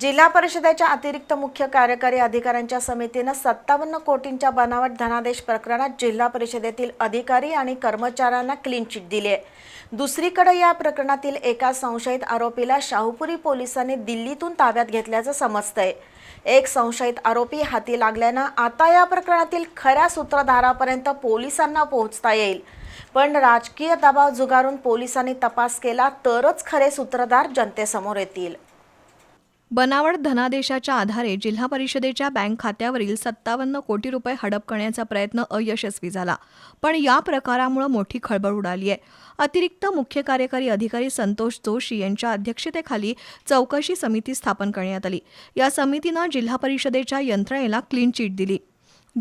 जिल्हा परिषदेच्या अतिरिक्त मुख्य कार्यकारी अधिकाऱ्यांच्या समितीनं सत्तावन्न कोटींच्या बनावट धनादेश प्रकरणात जिल्हा परिषदेतील अधिकारी आणि कर्मचाऱ्यांना क्लीन चिट दिली आहे. दुसरीकडे या प्रकरणातील एका संशयित आरोपीला शाहूपुरी पोलिसांनी दिल्लीतून ताब्यात घेतल्याचं समजतंय. एक संशयित आरोपी हाती लागल्यानं आता या प्रकरणातील खऱ्या सूत्रधारापर्यंत पोलिसांना पोहोचता येईल. पण राजकीय दबाव जुगारून पोलिसांनी तपास केला तरच खरे सूत्रधार जनतेसमोर येतील. बनावट धनादेशाच्या आधारे जिल्हा परिषदेच्या बँक खात्यावरील सत्तावन्न कोटी रुपये हडप करण्याचा प्रयत्न अयशस्वी झाला. पण या प्रकारामुळे मोठी खळबळ उडाली आहे. अतिरिक्त मुख्य कार्यकारी अधिकारी संतोष जोशी यांच्या अध्यक्षतेखाली चौकशी समिती स्थापन करण्यात आली. या समितीनं जिल्हा परिषदेच्या यंत्रणेला क्लीन चिट दिली.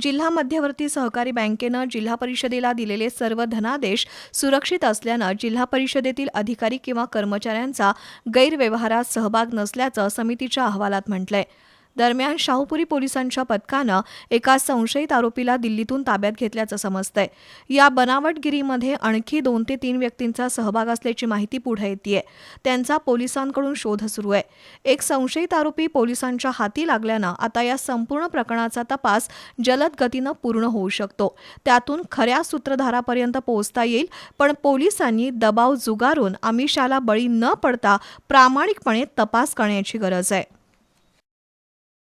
जिल्हा मध्यवर्ती सहकारी बँकेनं जिल्हा परिषदेला दिलेले सर्व धनादेश सुरक्षित असल्यानं जिल्हा परिषदेतील अधिकारी किंवा कर्मचाऱ्यांचा गैरव्यवहारात सहभाग नसल्याचं समितीच्या अहवालात म्हटलंय. दरम्यान शाहूपुरी पोलिसांच्या पथकानं एका संशयित आरोपीला दिल्लीतून ताब्यात घेतल्याचं समजतंय. या बनावटगिरीमध्ये आणखी दोन ते तीन व्यक्तींचा सहभाग असल्याची माहिती पुढे येते त्यांचा पोलिसांकडून शोध सुरू आहे. एक संशयित आरोपी पोलिसांच्या हाती लागल्यानं आता या संपूर्ण प्रकरणाचा तपास जलद गतीनं पूर्ण होऊ शकतो. त्यातून खऱ्या सूत्रधारापर्यंत पोहोचता येईल पण पोलिसांनी दबाव जुगारून आमिषाला बळी न पडता प्रामाणिकपणे तपास करण्याची गरज आहे.